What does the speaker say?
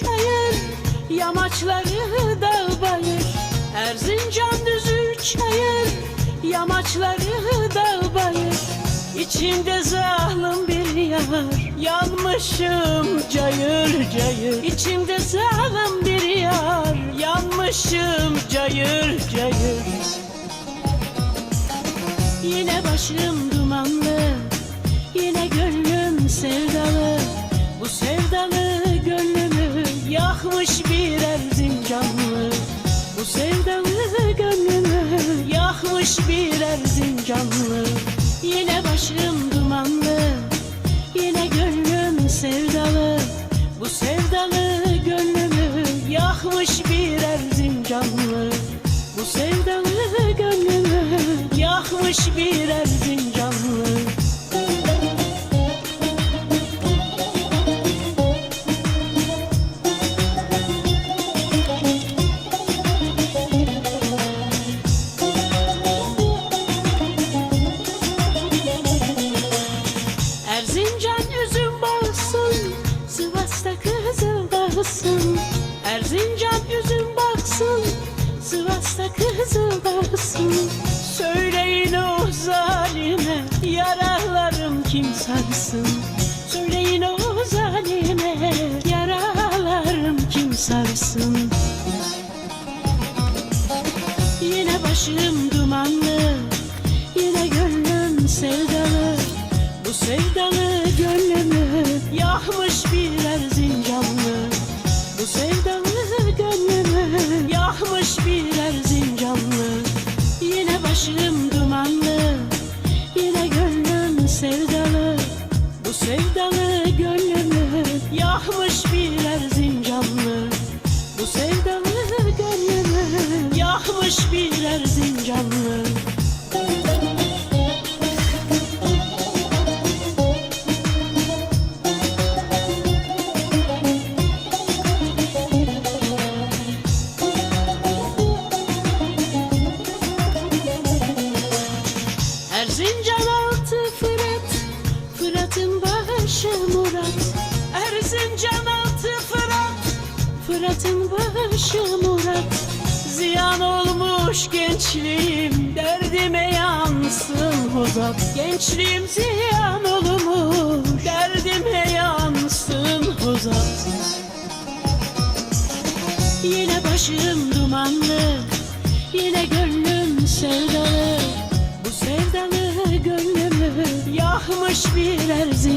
Çayır Yamaçları dağ bayır. Erzincan düzü çayır Yamaçları dağ bayır. İçinde zalim bir yar Yanmışım cayır cayır. İçimde zalim bir yar Yanmışım cayır cayır. Yine başım Yakmış bir Erzincanlı Yine başım dumanlı Yine gönlüm sevdalı. Bu sevdalı gönlümü Yakmış bir Erzincanlı Bu sevdalı gönlümü Yakmış bir Erzincanlı baksın Erzincan üzüm baksın Sivas'ta kızıl baksın Söyleyin o zalime Yaralarım kim sarsın? Söyleyin o zalime Yaralarım kim sarsın? Yine başım dumanlı Yine gönlüm sevdalı. Bu sevdalı gönlümü Yakmış bir sevdalı Bu sevdalı gönlümü Yakmış bir Erzincanlı Bu sevdalı gönlümü Yakmış bir Erzincanlı Erzincan altı olmuş gençliğim Derdime yansın. Uzat Gençliğim ziyan olmuş. Derdime yansın. Uzat Yine başım dumanlı Yine gönlüm sevdalı. Bu sevdalı gönlümü Yakmış bir Erzincanlı